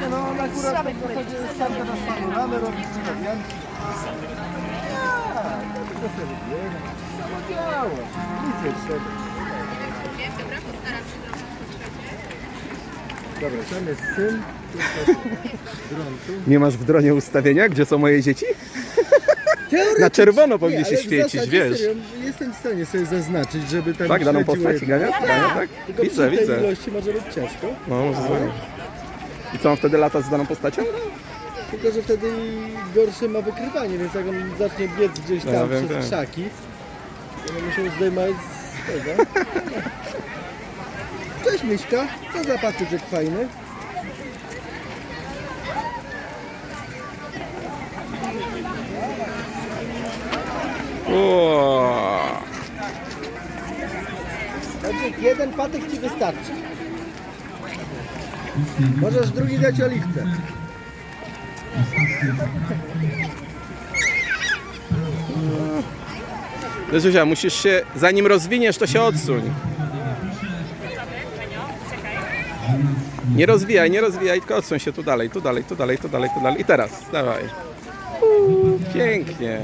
Nie no, on akurat tak w zasadzie starta na panoramę robi stawianki. Tak, to tylko sobie biega. Nic nie trzeba. Dobra, tam jest syn, gruntu. Nie masz w dronie ustawienia, gdzie są moje dzieci? Na czerwono powinien się ale w świecić, zasadzie wiesz. Serio, jestem w stanie sobie zaznaczyć, żeby tam Tak, daną śledziło gania? Gania, tak? Tylko Widzę, przy tej widzę. ilości może być ciężko. No, może zrobię. I co on wtedy lata z daną postacią? Tylko, że wtedy gorsze ma wykrywanie, więc jak on zacznie biec gdzieś No, tam ja wiem, przez wiem. krzaki, to będę musiał zdejmować z tego. Cześć Miśka, co za patyczek fajny? Jeden patyk Ci wystarczy. Możesz drugi dać oliwce. Zuzia, musisz się, zanim rozwiniesz, to się odsuń. Nie rozwijaj, nie rozwijaj, tylko odsuń się tu dalej, tu dalej, tu dalej, tu dalej, tu dalej. I teraz, dawaj. Uuu, pięknie.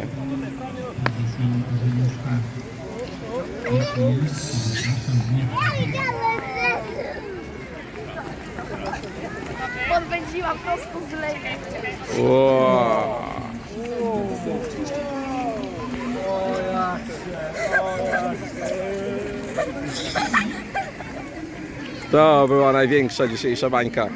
Podwędziła prosto z lewej. Wow. To była największa dzisiejsza bańka.